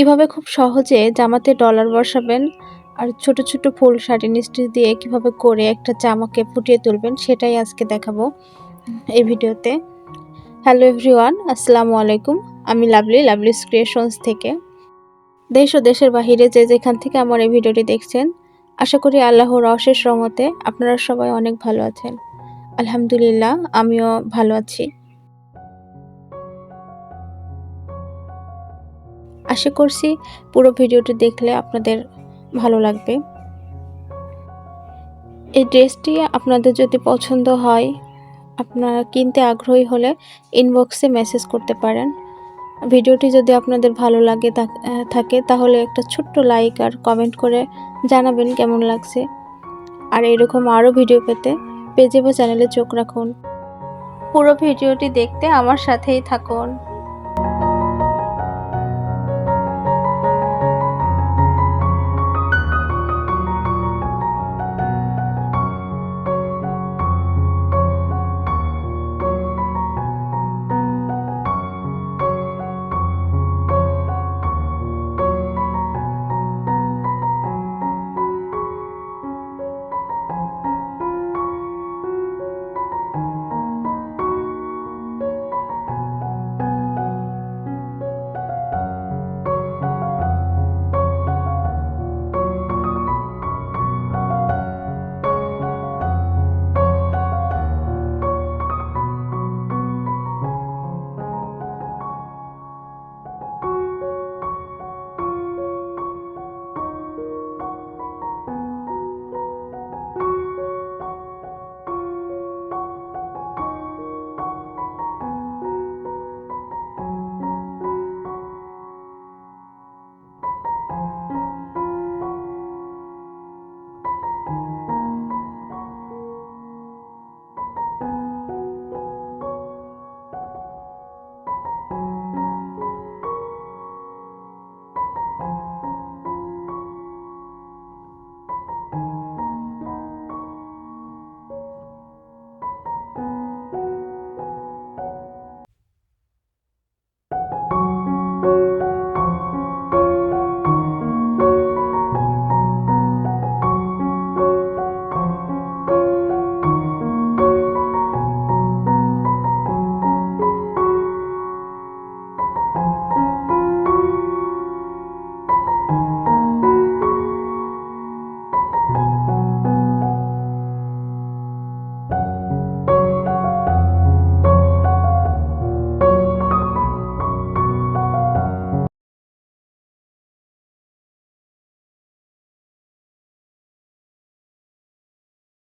কীভাবে খুব সহজে জামাতে ডলার বসাবেন আর ছোট ছোট ফুল শাড়ি স্টিচ দিয়ে কীভাবে করে একটা জামাকে ফুটিয়ে তুলবেন সেটাই আজকে দেখাবো এই ভিডিওতে। হ্যালো এভরিওয়ান আসসালামু আলাইকুম। আমি লাভলি লাভলিস ক্রিয়েশনস থেকে। দেশ ও দেশের বাহিরে যে যেখান থেকে আমার এই ভিডিওটি দেখছেন, আশা করি আল্লাহর অশেষ রহমতে আপনারা সবাই অনেক ভালো আছেন। আলহামদুলিল্লাহ, আমিও ভালো আছি। আশা করছি পুরো ভিডিওটি দেখলে আপনাদের ভালো লাগবে। এই ড্রেসটি আপনাদের যদি পছন্দ হয়, আপনারা কিনতে আগ্রহী হলে ইনবক্সে মেসেজ করতে পারেন। ভিডিওটি যদি আপনাদের ভালো লাগে থাকে, তাহলে একটা ছোট্ট লাইক আর কমেন্ট করে জানাবেন কেমন লাগছে। আর এরকম আরও ভিডিও পেতে পেজে বা চ্যানেলে চোখ রাখুন। পুরো ভিডিওটি দেখতে আমার সাথেই থাকুন।